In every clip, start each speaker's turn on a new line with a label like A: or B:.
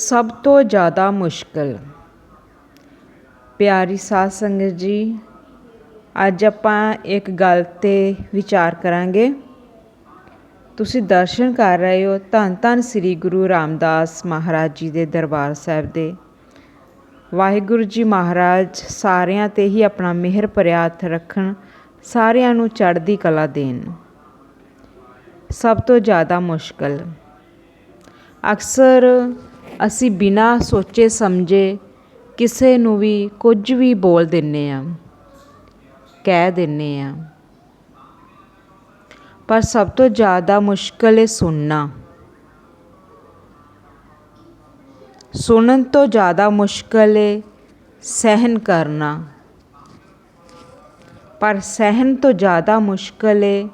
A: ਸਭ ਤੋਂ ਜ਼ਿਆਦਾ ਮੁਸ਼ਕਲ। ਪਿਆਰੀ ਸਾਧ ਸੰਗਤ ਜੀ, ਅੱਜ ਆਪਾਂ ਇੱਕ ਗੱਲ 'ਤੇ ਵਿਚਾਰ ਕਰਾਂਗੇ। ਤੁਸੀਂ ਦਰਸ਼ਨ ਕਰ ਰਹੇ ਹੋ ਧੰਨ ਧੰਨ ਸ੍ਰੀ ਗੁਰੂ ਰਾਮਦਾਸ ਮਹਾਰਾਜ ਜੀ ਦੇ ਦਰਬਾਰ ਸਾਹਿਬ ਦੇ। ਵਾਹਿਗੁਰੂ ਜੀ ਮਹਾਰਾਜ ਸਾਰਿਆਂ 'ਤੇ ਹੀ ਆਪਣਾ ਮਿਹਰ ਭਰਿਆ ਹੱਥ ਰੱਖਣ, ਸਾਰਿਆਂ ਨੂੰ ਚੜ੍ਹਦੀ ਕਲਾ ਦੇਣ। ਸਭ ਤੋਂ ਜ਼ਿਆਦਾ ਮੁਸ਼ਕਲ। ਅਕਸਰ ਅਸੀਂ ਬਿਨਾਂ ਸੋਚੇ ਸਮਝੇ ਕਿਸੇ ਨੂੰ ਵੀ ਕੁਝ ਵੀ ਬੋਲ ਦਿੰਦੇ ਹਾਂ ਕਹਿ ਦਿੰਦੇ ਹਾਂ ਪਰ ਸਭ ਤੋਂ ਜ਼ਿਆਦਾ ਮੁਸ਼ਕਲ ਹੈ ਸੁਣਨਾ। ਸੁਣਨ ਤੋਂ ਜ਼ਿਆਦਾ ਮੁਸ਼ਕਲ ਹੈ ਸਹਿਨ ਕਰਨਾ। ਪਰ ਸਹਿਨ ਤੋਂ ਜ਼ਿਆਦਾ ਮੁਸ਼ਕਲ ਹੈ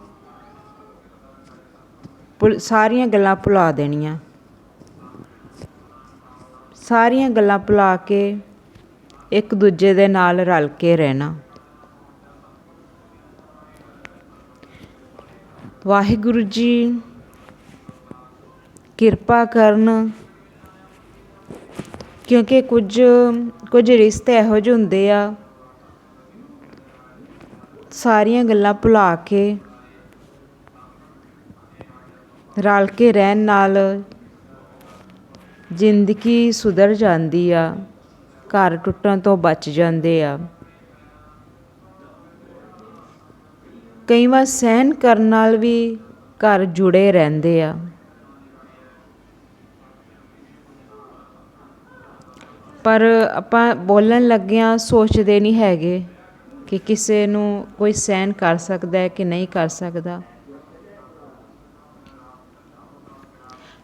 A: ਭੁਲ ਸਾਰੀਆਂ ਗੱਲਾਂ ਭੁਲਾ ਦੇਣੀਆਂ। ਸਾਰੀਆਂ ਗੱਲਾਂ ਭੁਲਾ ਕੇ ਇੱਕ ਦੂਜੇ ਦੇ ਨਾਲ ਰਲ ਕੇ ਰਹਿਣਾ। ਵਾਹਿਗੁਰੂ ਜੀ, ਕਿਰਪਾ ਕਰਨ, ਕਿਉਂਕਿ ਕੁਝ ਕੁਝ ਰਿਸ਼ਤੇ ਇਹੋ ਜਿਹੇ ਹੁੰਦੇ ਆ, ਸਾਰੀਆਂ ਗੱਲਾਂ ਭੁਲਾ ਕੇ ਰਲ ਕੇ ਰਹਿਣ ਨਾਲ ਜ਼ਿੰਦਗੀ ਸੁਧਰ ਜਾਂਦੀ ਆ, ਘਰ ਟੁੱਟਣ ਤੋਂ ਬਚ ਜਾਂਦੇ ਆ। ਕਈ ਵਾਰ ਸਹਿਨ ਕਰਨ ਨਾਲ ਵੀ ਘਰ ਜੁੜੇ ਰਹਿੰਦੇ ਆ। ਪਰ ਆਪਾਂ ਬੋਲਣ ਲੱਗਿਆਂ ਸੋਚਦੇ ਨਹੀਂ ਹੈਗੇ ਕਿ ਕਿਸੇ ਨੂੰ ਕੋਈ ਸਹਿਨ ਕਰ ਸਕਦਾ ਹੈ ਕਿ ਨਹੀਂ ਕਰ ਸਕਦਾ।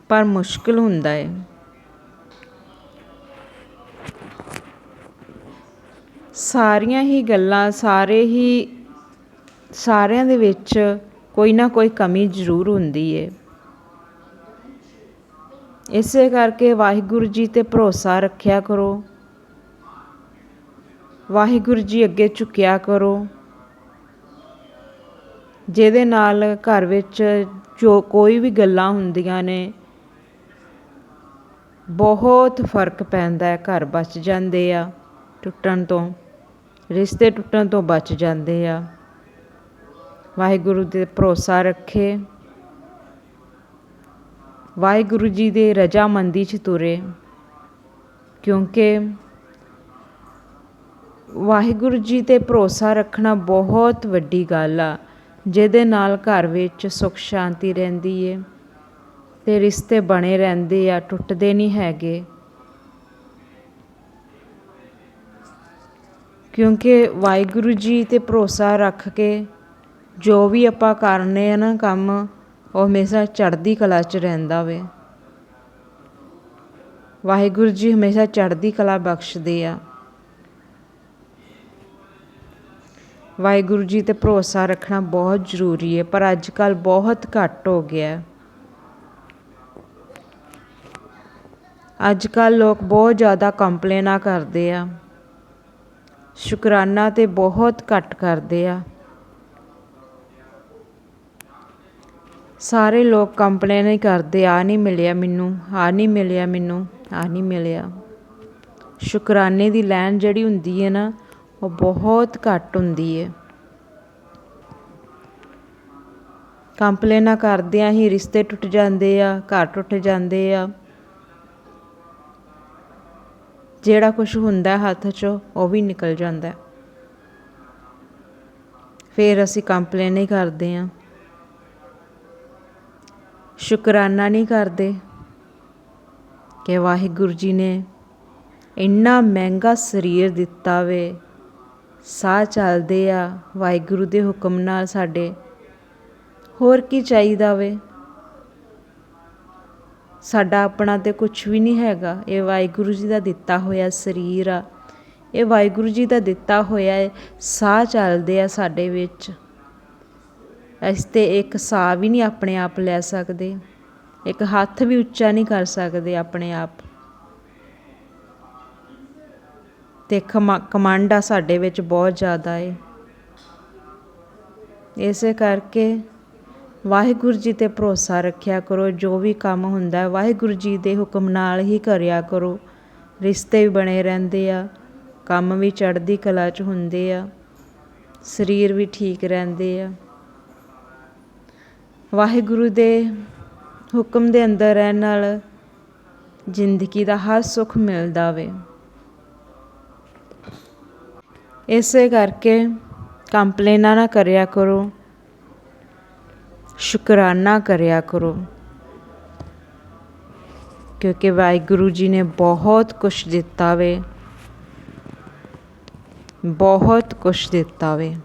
A: ਪਰ ਮੁਸ਼ਕਿਲ ਹੁੰਦਾ ਹੈ। ਸਾਰੀਆਂ ਹੀ ਗੱਲਾਂ ਸਾਰੇ ਹੀ ਸਾਰਿਆਂ ਦੇ ਵਿੱਚ ਕੋਈ ਨਾ ਕੋਈ ਕਮੀ ਜ਼ਰੂਰ ਹੁੰਦੀ ਹੈ ਇਸੇ ਕਰਕੇ ਵਾਹਿਗੁਰੂ ਜੀ ਤੇ ਭਰੋਸਾ ਰੱਖਿਆ ਕਰੋ। ਵਾਹਿਗੁਰੂ ਜੀ ਅੱਗੇ ਝੁਕਿਆ ਕਰੋ। ਜਿਹਦੇ ਨਾਲ ਘਰ ਵਿੱਚ ਜੋ ਕੋਈ ਵੀ ਗੱਲਾਂ ਹੁੰਦੀਆਂ ਨੇ, ਬਹੁਤ ਫ਼ਰਕ ਪੈਂਦਾ ਹੈ, ਘਰ ਬਚ ਜਾਂਦੇ ਆ ਟੁੱਟਣ ਤੋਂ। ਰਿਸ਼ਤੇ ਟੁੱਟਣ ਤੋਂ ਬਚ ਜਾਂਦੇ ਆ। ਵਾਹਿਗੁਰੂ 'ਤੇ ਭਰੋਸਾ ਰੱਖੇ। ਵਾਹਿਗੁਰੂ ਜੀ ਦੇ ਰਜਾਮੰਦੀ 'ਚ ਤੁਰੇ। ਕਿਉਂਕਿ ਵਾਹਿਗੁਰੂ ਜੀ ਤੇ ਭਰੋਸਾ ਰੱਖਣਾ ਬਹੁਤ ਵੱਡੀ ਗੱਲ ਆ, ਜਿਹਦੇ ਨਾਲ ਘਰ ਵਿੱਚ ਸੁੱਖ ਸ਼ਾਂਤੀ ਰਹਿੰਦੀ ਏ ਤੇ ਰਿਸ਼ਤੇ ਬਣੇ ਰਹਿੰਦੇ ਆ, ਟੁੱਟਦੇ ਨਹੀਂ ਹੈਗੇ। ਕਿਉਂਕਿ ਵਾਹਿਗੁਰੂ ਜੀ ਤੇ ਭਰੋਸਾ ਰੱਖ ਕੇ ਜੋ ਵੀ ਆਪਾਂ ਕਰਨੇ ਆ ਨਾ ਕੰਮ, ਉਹ ਹਮੇਸ਼ਾ ਚੜ੍ਹਦੀ ਕਲਾ 'ਚ ਰਹਿੰਦਾ ਵੇ। ਵਾਹਿਗੁਰੂ ਜੀ ਹਮੇਸ਼ਾ ਚੜ੍ਹਦੀ ਕਲਾ ਬਖਸ਼ਦੇ ਆ। ਵਾਹਿਗੁਰੂ ਜੀ ਤੇ ਭਰੋਸਾ ਰੱਖਣਾ ਬਹੁਤ ਜ਼ਰੂਰੀ ਹੈ ਪਰ ਅੱਜ ਕੱਲ ਬਹੁਤ ਘੱਟ ਹੋ ਗਿਆ। ਅੱਜ ਕੱਲ ਲੋਕ ਬਹੁਤ ਜ਼ਿਆਦਾ ਕੰਪਲੇਨਾਂ ਕਰਦੇ ਆ। ਸ਼ੁਕਰਾਨਾ ਤਾਂ ਬਹੁਤ ਘੱਟ ਕਰਦੇ ਆ। ਸਾਰੇ ਲੋਕ ਕੰਪਲੇਨ ਹੀ ਕਰਦੇ, ਆ ਨਹੀਂ ਮਿਲਿਆ ਮੈਨੂੰ, ਆ ਨਹੀਂ ਮਿਲਿਆ ਮੈਨੂੰ, ਆ ਨਹੀਂ ਮਿਲਿਆ। ਸ਼ੁਕਰਾਨੇ ਦੀ ਲਾਈਨ ਜਿਹੜੀ ਹੁੰਦੀ ਹੈ ਨਾ, ਉਹ ਬਹੁਤ ਘੱਟ ਹੁੰਦੀ ਹੈ। ਕੰਪਲੇਨਾਂ ਕਰਦਿਆਂ ਹੀ ਰਿਸ਼ਤੇ ਟੁੱਟ ਜਾਂਦੇ ਆ, ਘਰ ਟੁੱਟ ਜਾਂਦੇ ਆ। ਜਿਹੜਾ ਕੁਝ ਹੁੰਦਾ ਹੱਥ 'ਚੋਂ, ਉਹ ਵੀ ਨਿਕਲ ਜਾਂਦਾ ਫਿਰ ਅਸੀਂ ਕੰਪਲੇਨ ਹੀ ਕਰਦੇ ਹਾਂ। ਸ਼ੁਕਰਾਨਾ ਨਹੀਂ ਕਰਦੇ ਕਿ ਵਾਹਿਗੁਰੂ ਜੀ ਨੇ ਇੰਨਾ ਮਹਿੰਗਾ ਸਰੀਰ ਦਿੱਤਾ ਵੇ, ਸਾਹ ਚੱਲਦੇ ਆ, ਵਾਹਿਗੁਰੂ ਦੇ ਹੁਕਮ ਨਾਲ ਸਾਡੇ ਹੋਰ ਕੀ ਚਾਹੀਦਾ ਵੇ? ਸਾਡਾ ਆਪਣਾ ਤਾਂ ਕੁਛ ਵੀ ਨਹੀਂ ਹੈਗਾ। ਇਹ ਵਾਹਿਗੁਰੂ ਜੀ ਦਾ ਦਿੱਤਾ ਹੋਇਆ ਸਰੀਰ ਆ। ਇਹ ਵਾਹਿਗੁਰੂ ਜੀ ਦਾ ਦਿੱਤਾ ਹੋਇਆ ਹੈ ਸਾਹ ਚੱਲਦੇ ਆ ਸਾਡੇ ਵਿੱਚ। ਅਸੀਂ ਤੇ ਇੱਕ ਸਾਹ ਵੀ ਨਹੀਂ ਆਪਣੇ ਆਪ ਲੈ ਸਕਦੇ। ਇੱਕ ਹੱਥ ਵੀ ਉੱਚਾ ਨਹੀਂ ਕਰ ਸਕਦੇ ਆਪਣੇ ਆਪ। ਤੇ ਆ ਸਾਡੇ ਵਿੱਚ ਬਹੁਤ ਜ਼ਿਆਦਾ ਏ। ਇਸੇ ਕਰਕੇ ਵਾਹਿਗੁਰੂ ਜੀ ਤੇ ਭਰੋਸਾ ਰੱਖਿਆ ਕਰੋ, ਜੋ ਵੀ ਕੰਮ ਹੁੰਦਾ ਵਾਹਿਗੁਰੂ ਜੀ ਦੇ ਹੁਕਮ ਨਾਲ ਹੀ ਕਰਿਆ ਕਰੋ। ਰਿਸ਼ਤੇ ਵੀ ਬਣੇ ਰਹਿੰਦੇ ਆ, ਕੰਮ ਵੀ ਚੜ੍ਹਦੀ ਕਲਾ 'ਚ ਹੁੰਦੇ ਆ, ਸਰੀਰ ਵੀ ਠੀਕ ਰਹਿੰਦੇ ਆ। ਵਾਹਿਗੁਰੂ ਦੇ ਹੁਕਮ ਦੇ ਅੰਦਰ ਰਹਿਣ ਨਾਲ ਜ਼ਿੰਦਗੀ ਦਾ ਹਰ ਸੁੱਖ ਮਿਲਦਾ ਵੇ। ਇਸੇ ਕਰਕੇ ਕੰਪਲੇਨਾਂ ਨਾ ਕਰਿਆ ਕਰੋ। ਸ਼ੁਕਰਾਨਾ ਕਰਿਆ ਕਰੋ। ਕਿਉਂਕਿ ਵਾਹਿਗੁਰੂ ਜੀ ਨੇ ਬਹੁਤ ਕੁਝ ਦਿੱਤਾ ਵੇ। ਬਹੁਤ ਕੁਝ ਦਿੱਤਾ ਵੇ।